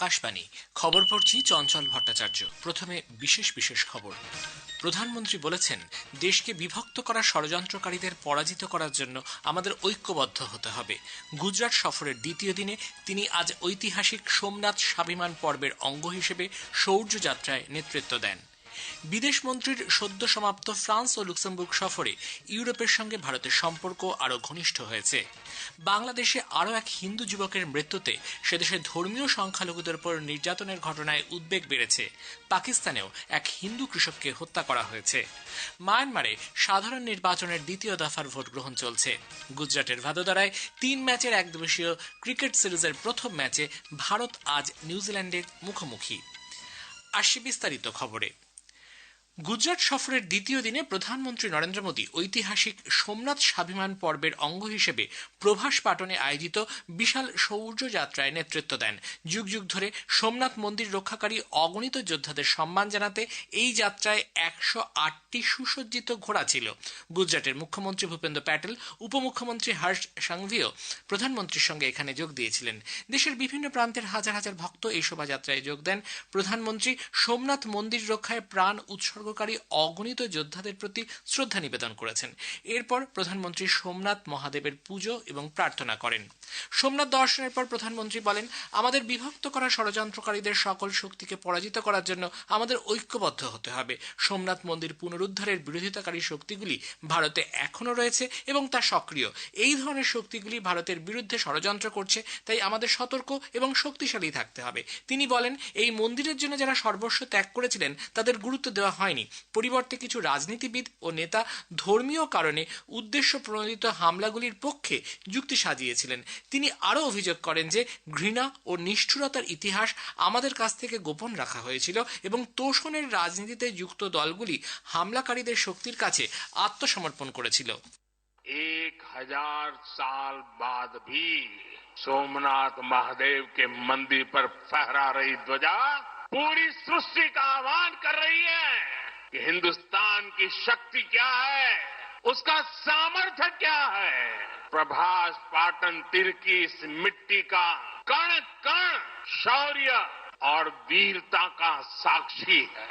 আকাশবাণী। খবর পড়ছি চঞ্চল ভট্টাচার্য। প্রথমে বিশেষ বিশেষ খবর। প্রধানমন্ত্রী বলেছেন, দেশকে বিভক্ত করা ষড়যন্ত্রকারীদের পরাজিত করার জন্য আমাদের ঐক্যবদ্ধ হতে হবে। গুজরাট সফরের দ্বিতীয় দিনে তিনি আজ ঐতিহাসিক সোমনাথ স্বাভিমান পর্বের অঙ্গ হিসেবে শৌর্য যাত্রায় নেতৃত্ব দেন। বিদেশ মন্ত্রীর সদ্য সমাপ্ত ফ্রান্স ও লুক্সেমবুর্গ সফরে ইউরোপের সঙ্গে ভারতের সম্পর্ক আরও ঘনিষ্ঠ হয়েছে। বাংলাদেশে আরও এক হিন্দু যুবকের মৃত্যুতে সেদেশে ধর্মীয় সংখ্যালঘুদের উপর নির্যাতনের ঘটনায় উদ্বেগ বেড়েছে। পাকিস্তানেও এক হিন্দু কৃষককে হত্যা করা হয়েছে। মায়ানমারে সাধারণ নির্বাচনের দ্বিতীয় দফার ভোট গ্রহণ চলছে। গুজরাটের ভাদোদরায় তিন ম্যাচের এক দিবসীয় ক্রিকেট সিরিজের প্রথম ম্যাচে ভারত আজ নিউজিল্যান্ডের মুখোমুখি। আসি বিস্তারিত খবরে। গুজরাট সফরের দ্বিতীয় দিনে প্রধানমন্ত্রী নরেন্দ্র মোদী ঐতিহাসিক সোমনাথ স্বাভিমান পর্বের অঙ্গ হিসেবে প্রভাস পাটনে আয়োজিত বিশাল শৌর্য যাত্রায় নেতৃত্ব দেন। যুগ যুগ ধরে সোমনাথ মন্দির রক্ষাকারী অগণিত যোদ্ধাদের সম্মান জানাতে এই যাত্রায় একশো আটটি সুসজ্জিত ঘোড়া ছিল। গুজরাটের মুখ্যমন্ত্রী ভূপেন্দ্র প্যাটেল, উপমুখ্যমন্ত্রী হর্ষ সাংভিও প্রধানমন্ত্রীর সঙ্গে এখানে যোগ দিয়েছিলেন। দেশের বিভিন্ন প্রান্তের হাজার হাজার ভক্ত এই শোভাযাত্রায় যোগ দেন। প্রধানমন্ত্রী সোমনাথ মন্দির রক্ষায় প্রাণ উৎসর্গ উৎসর্গকারী অগণিত যোদ্ধাদের প্রতি শ্রদ্ধা নিবেদন করেছেন। এরপর প্রধানমন্ত্রী সোমনাথ মহাদেবের পুজো এবং প্রার্থনা করেন। সোমনাথ দর্শনের পর প্রধানমন্ত্রী বলেন, আমাদের বিভক্ত করা ষড়যন্ত্রকারীদের সকল শক্তিকে পরাজিত করার জন্য আমাদের ঐক্যবদ্ধ হতে হবে। সোমনাথ মন্দির পুনরুদ্ধারের বিরোধিতাকারী শক্তিগুলি ভারতে এখনও রয়েছে এবং তা সক্রিয়। এই ধরনের শক্তিগুলি ভারতের বিরুদ্ধে ষড়যন্ত্র করছে, তাই আমাদের সতর্ক এবং শক্তিশালী থাকতে হবে। তিনি বলেন, এই মন্দিরের জন্য যারা সর্বস্ব ত্যাগ করেছিলেন, তাদের গুরুত্ব দেওয়া হয়নি। হয়নি পরিবর্তে কিছু রাজনীতিবিদ ও নেতা ধর্মীয় কারণে উদ্দেশ্য প্রণোদিত হামলাগুলির পক্ষে যুক্তি সাজিয়েছিলেন তিনি আরও অভিযোগ করেন যে ঘৃণা ও নিষ্ঠুরতার ইতিহাস আমাদের কাছ থেকে গোপন রাখা হয়েছিল এবং তোষণের রাজনীতিতে যুক্ত দলগুলি হামলাকারীদের শক্তির কাছে আত্মসমর্পণ করেছিল एक हजार साल बाद भी सोमनाथ महादेव के मंदिर पर फहरा रही ध्वजा पूरी सृष्टि का आह्वान कर रही है कि हिंदुस्तान की शक्ति क्या है? उसका सामर्थ्य क्या है? प्रभास पाटन तिर की इस मिट्टी का कण कण, शौर्य और वीरता का साक्षी है।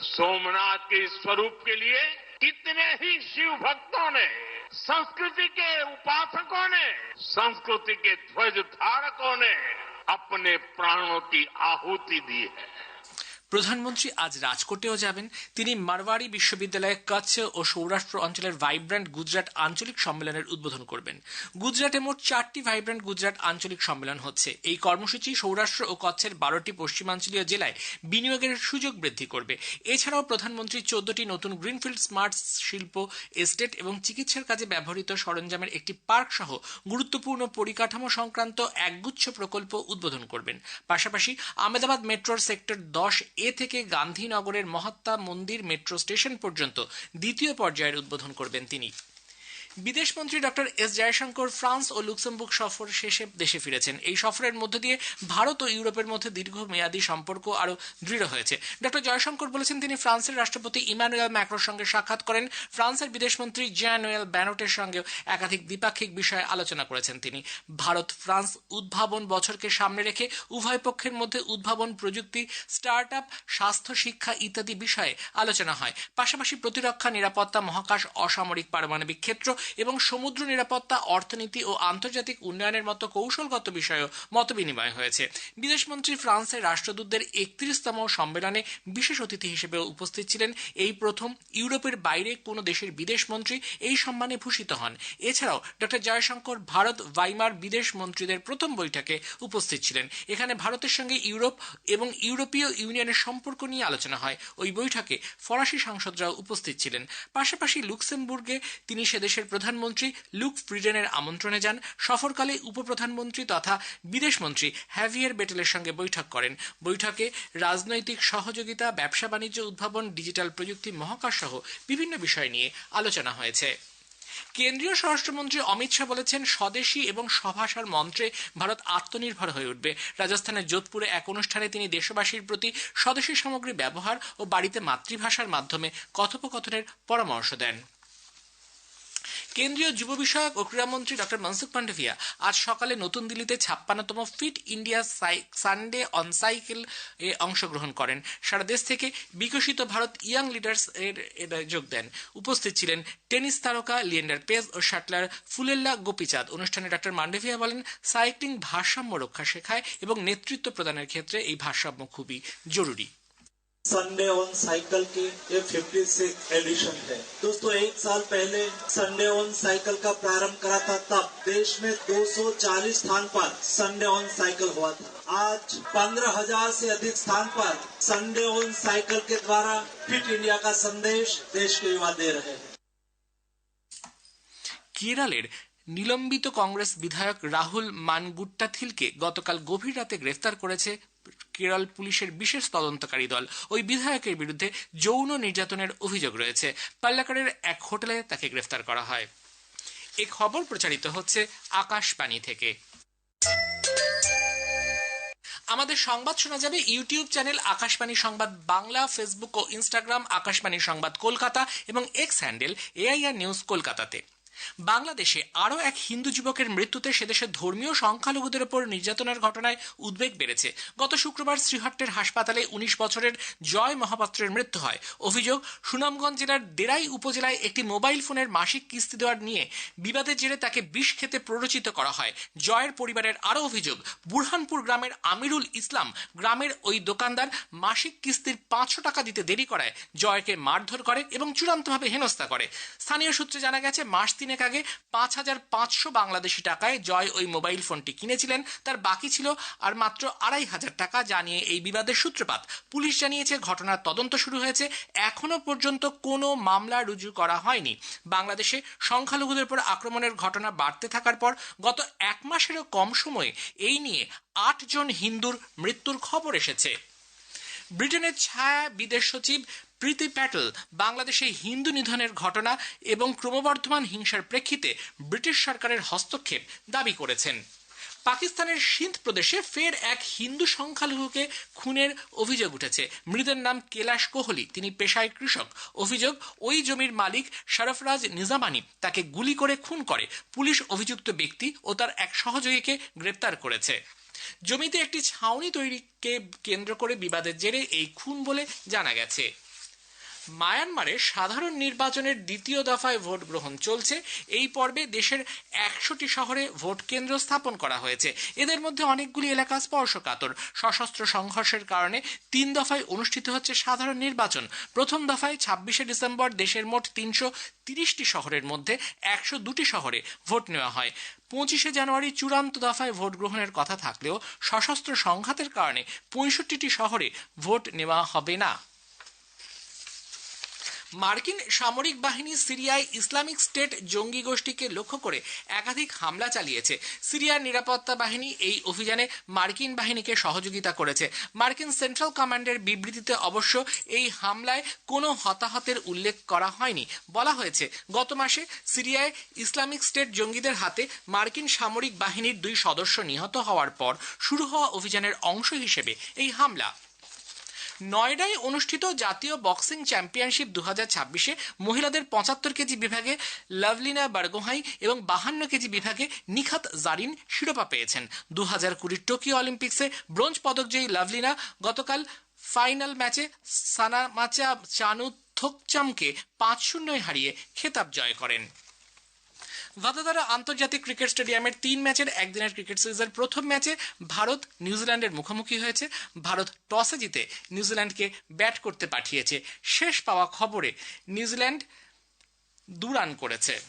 सोमनाथ के स्वरूप के लिए कितने ही शिव भक्तों ने, संस्कृति के उपासकों ने, संस्कृति के ध्वज धारकों ने अपने प्राणों की आहुति दी है। প্রধানমন্ত্রী আজ রাজকোটেও যাবেন। তিনি মারওয়াড়ি বিশ্ববিদ্যালয়ে কচ্ছ ও সৌরাষ্ট্র অঞ্চলের ভাইব্র্যান্ট গুজরাট আঞ্চলিক সম্মেলনের উদ্বোধন করবেন। গুজরাটে মোট চারটি ভাইব্র্যান্ট গুজরাট আঞ্চলিক সম্মেলন হচ্ছে। এই কর্মসূচি সৌরাষ্ট্র ও কচ্ছের বারোটি পশ্চিমাঞ্চলীয় জেলায় বিনিয়োগের সুযোগ বৃদ্ধি করবে। এছাড়াও প্রধানমন্ত্রী চোদ্দটি নতুন গ্রিনফিল্ড স্মার্ট শিল্প, এস্টেট এবং চিকিৎসার কাজে ব্যবহৃত সরঞ্জামের একটি পার্ক সহ গুরুত্বপূর্ণ পরিকাঠামো সংক্রান্ত একগুচ্ছ প্রকল্প উদ্বোধন করবেন। পাশাপাশি আহমেদাবাদ মেট্রোর সেক্টর দশ এ থেকে গান্ধীনগরের মহাত্মা মন্দির মেট্রো স্টেশন পর্যন্ত দ্বিতীয় পর্যায়ের উদ্বোধন করবেন তিনি। বিদেশমন্ত্রী ডক্টর এস জয়শঙ্কর ফ্রান্স ও লুক্সেমবুর্গ সফর শেষে দেশে ফিরেছেন। এই সফরের মধ্য দিয়ে ভারত ও ইউরোপের মধ্যে দীর্ঘমেয়াদী সম্পর্ক আরও দৃঢ় হয়েছে। ডক্টর জয়শঙ্কর বলেছেন, তিনি ফ্রান্সের রাষ্ট্রপতি ইমানুয়েল ম্যাক্রোর সঙ্গে সাক্ষাৎ করেন। ফ্রান্সের বিদেশমন্ত্রী জ্যানুয়েল ব্যানটের সঙ্গেও একাধিক দ্বিপাক্ষিক বিষয়ে আলোচনা করেছেন তিনি। ভারত, ফ্রান্স উদ্ভাবন বছরকে সামনে রেখে উভয় পক্ষের মধ্যে উদ্ভাবন প্রযুক্তি স্টার্ট আপ স্বাস্থ্য, শিক্ষা ইত্যাদি বিষয়ে আলোচনা হয়। পাশাপাশি প্রতিরক্ষা, নিরাপত্তা, মহাকাশ, অসামরিক, পারমাণবিক ক্ষেত্র এবং সমুদ্র নিরাপত্তা, অর্থনীতি ও আন্তর্জাতিক উন্নয়নের মতো কৌশলগত বিষয়েও মতবিনিময় হয়েছে। বিদেশমন্ত্রী ফ্রান্সের রাষ্ট্রদূতদের একত্রিশতম সম্মেলনে বিশেষ অতিথি হিসেবে উপস্থিত ছিলেন এই প্রথম ইউরোপের বাইরে কোনো দেশের বিদেশমন্ত্রী এই সম্মানে ভূষিত হন। এছাড়াও ডক্টর জয়শঙ্কর ভারত ভাইমার বিদেশ মন্ত্রীদের প্রথম বৈঠকে উপস্থিত ছিলেন। এখানে ভারতের সঙ্গে ইউরোপ এবং ইউরোপীয় ইউনিয়নের সম্পর্ক নিয়ে আলোচনা হয়। ওই বৈঠকে ফরাসি সাংসদরাও উপস্থিত ছিলেন। পাশাপাশি লুক্সেমবুর্গে তিনি সেদেশের প্রধানমন্ত্রী লুক ফ্রিডেনের আমন্ত্রণে যান। সফরকালে উপপ্রধানমন্ত্রী তথা বিদেশমন্ত্রী হ্যাভিয়ার বেটেলের সঙ্গে বৈঠক করেন। বৈঠকে রাজনৈতিক সহযোগিতা, ব্যবসা বাণিজ্য উদ্ভাবন, ডিজিটাল প্রযুক্তি, মহাকাশ সহ বিভিন্ন বিষয় নিয়ে আলোচনা হয়েছে। কেন্দ্রীয় স্বরাষ্ট্রমন্ত্রী অমিত শাহ বলেছেন, স্বদেশী এবং স্বভাষার মন্ত্রে ভারত আত্মনির্ভর হয়ে উঠবে। রাজস্থানের যোধপুরে এক অনুষ্ঠানে তিনি দেশবাসীর প্রতি স্বদেশী সামগ্রী ব্যবহার ও বাড়িতে মাতৃভাষার মাধ্যমে কথোপকথনের পরামর্শ দেন। কেন্দ্রীয় যুব বিষয়ক ও ক্রীড়ামন্ত্রী ডক্টর মনসুখ মান্ডভিয়া আজ সকালে নতুন দিল্লিতে ছাপ্পান্নতম fit India Sunday on cycle এ অংশগ্রহণ করেন। সারা দেশ থেকে বিকশিত ভারত ইয়াং লিডার্স এর এর যোগ দেন। উপস্থিত ছিলেন টেনিস তারকা লিয়েন্ডার পেজ ও শাটলার ফুলেল্লা গোপীচাঁদ। অনুষ্ঠানে ডক্টর মান্ডভিয়া বলেন, সাইক্লিং ভারসাম্য রক্ষা শেখায় এবং নেতৃত্ব প্রদানের ক্ষেত্রে এই ভারসাম্য খুবই জরুরি। संडे ऑन साइकिल की ये फिफ्टी सिक्स एडिशन है दोस्तों एक साल पहले संडे ऑन साइकिल का प्रारंभ करा था तब देश में 240 स्थान पर संडे ऑन साइकिल हुआ था आज 15,000 से अधिक स्थान पर संडे ऑन साइकिल के द्वारा फिट इंडिया का संदेश देश के युवा दे रहे हैं কেরালের নিলম্বিত কংগ্রেস বিধায়ক রাহুল মানগুট্টাথিলকে গতকাল গভীর রাতে গ্রেফতার করেছে কেরল পুলিশের বিশেষ তদন্তকারী দল। ওই বিধায়কের বিরুদ্ধে যৌন নির্যাতনের অভিযোগ রয়েছে। পাল্লাকারের এক হোটেলে তাকে গ্রেফতার করা হয়। এ খবর প্রচারিত হচ্ছে আকাশবাণী থেকে। আমাদের সংবাদ শোনা যাবে ইউটিউব চ্যানেল আকাশবাণী সংবাদ, বাংলা, ফেসবুক ও ইনস্টাগ্রাম আকাশবাণী সংবাদ কলকাতা এবং এক্স হ্যান্ডেল এআইআর নিউজ কলকাতাতে। বাংলাদেশে আরও এক হিন্দু যুবকের মৃত্যুতে সেদেশের ধর্মীয় সংখ্যালঘুদের ওপর নির্যাতনের ঘটনায় উদ্বেগ বেড়েছে। গত শুক্রবার শ্রীহট্টের হাসপাতালে উনিশ বছরের জয় মহাপাত্রের মৃত্যু হয়। অভিযোগ, সুনামগঞ্জ জেলার দেরাই উপজেলায় একটি মোবাইল ফোনের মাসিক কিস্তি দেওয়ার নিয়ে বিবাদের জেরে তাকে বিষ খেতে প্ররোচিত করা হয়। জয়ের পরিবারের আরও অভিযোগ, বুরহানপুর গ্রামের আমিরুল ইসলাম গ্রামের ওই দোকানদার মাসিক কিস্তির পাঁচশো টাকা দিতে দেরি করায় জয়কে মারধর করে এবং চূড়ান্তভাবে হেনস্থা করে। স্থানীয় সূত্রে জানা গেছে, মাস তিনেক আগে পাঁচ হাজার পাঁচশো বাংলাদেশি টাকায় জয় ওই মোবাইল ফোনটি কিনেছিলেন। তার বাকি ছিল আর মাত্র আড়াই হাজার টাকা জানিয়ে এই বিবাদের সূত্রপাত। পুলিশ জানিয়েছে, ঘটনার তদন্ত শুরু হয়েছে। এখনও পর্যন্ত কোনো মামলা রুজু করা হয়নি। বাংলাদেশে সংখ্যালঘুদের উপর আক্রমণের ঘটনা বাড়তে থাকার পর গত এক মাসেরও কম সময়ে এই নিয়ে আটজন হিন্দুর মৃত্যুর খবর এসেছে। ব্রিটেনের ছায়া বিদেশ সচিব প্রীতি প্যাটেল বাংলাদেশে হিন্দু নিধনের ঘটনা এবং ক্রমবর্ধমান হিংসার প্রেক্ষিতে ব্রিটিশ সরকারের হস্তক্ষেপ দাবি করেছেন। পাকিস্তানের সিন্ধ প্রদেশে ফের এক হিন্দু সংখ্যালঘুকে খুনের অভিযোগ উঠেছে। মৃতের নাম কেলাশ কোহলি। তিনি পেশায় কৃষক। অভিযোগ, ওই জমির মালিক শরফরাজ নিজামানি তাকে গুলি করে খুন করে। পুলিশ অভিযুক্ত ব্যক্তি ও তার এক সহযোগীকে গ্রেপ্তার করেছে। জমিতে একটি ছাউনি তৈরিকে কেন্দ্র করে বিবাদের জেরে এই খুন বলে জানা গেছে। মায়ানমারে সাধারণ নির্বাচনের দ্বিতীয় দফায় ভোট গ্রহণ চলছে। এই পর্বে দেশের একশোটি শহরে ভোট কেন্দ্র স্থাপন করা হয়েছে। এদের মধ্যে অনেকগুলি এলাকা স্পর্শকাতর। সশস্ত্র সংঘর্ষের কারণে তিন দফায় অনুষ্ঠিত হচ্ছে সাধারণ নির্বাচন। প্রথম দফায় ছাব্বিশে ডিসেম্বর দেশের মোট তিনশো তিরিশটি শহরের মধ্যে একশো দুটি শহরে ভোট নেওয়া হয়। পঁচিশে জানুয়ারি চূড়ান্ত দফায় ভোট গ্রহণের কথা থাকলেও সশস্ত্র সংঘাতের কারণে পঁয়ষট্টিটি শহরে ভোট নেওয়া হবে না। মার্কিন সামরিক বাহিনী সিরিয়ায় ইসলামিক স্টেট জঙ্গি গোষ্ঠীকে লক্ষ্য করে একাধিক হামলা চালিয়েছে। সিরিয়ার নিরাপত্তা বাহিনী এই অভিযানে মার্কিন বাহিনীকে সহযোগিতা করেছে। মার্কিন সেন্ট্রাল কমান্ডের বিবৃতিতে অবশ্য এই হামলায় কোনো হতাহতের উল্লেখ করা হয়নি। বলা হয়েছে, গত মাসে সিরিয়ায় ইসলামিক স্টেট জঙ্গিদের হাতে মার্কিন সামরিক বাহিনীর দুই সদস্য নিহত হওয়ার পর শুরু হওয়া অভিযানের অংশ হিসেবে এই হামলা নয়ডায় অনুষ্ঠিত জাতীয় বক্সিং চ্যাম্পিয়নশিপ দু হাজার ছাব্বিশে মহিলাদের পঁচাত্তর কেজি বিভাগে লাভলিনা বারগোহাই এবং বাহান্ন কেজি বিভাগে নিখাত জারিন শিরোপা পেয়েছেন। দু হাজার কুড়ির টোকিও অলিম্পিক্সে ব্রোঞ্জ পদকজয়ী লাভলিনা গতকাল ফাইনাল ম্যাচে সানামাচা চানু থোকচামকে পাঁচ শূন্যয় হারিয়ে খেতাব জয় করেন। ভাদাদারা আন্তর্জাতিক ক্রিকেট স্টেডিয়ামের তিন ম্যাচের একদিনের ক্রিকেট সিরিজের প্রথম ম্যাচে ভারত, নিউজিল্যান্ডের মুখোমুখি হয়েছে। ভারত টসে জিতে নিউজিল্যান্ডকে ব্যাট করতে পাঠিয়েছে। শেষ পাওয়া খবরে নিউজিল্যান্ড দু রান করেছে।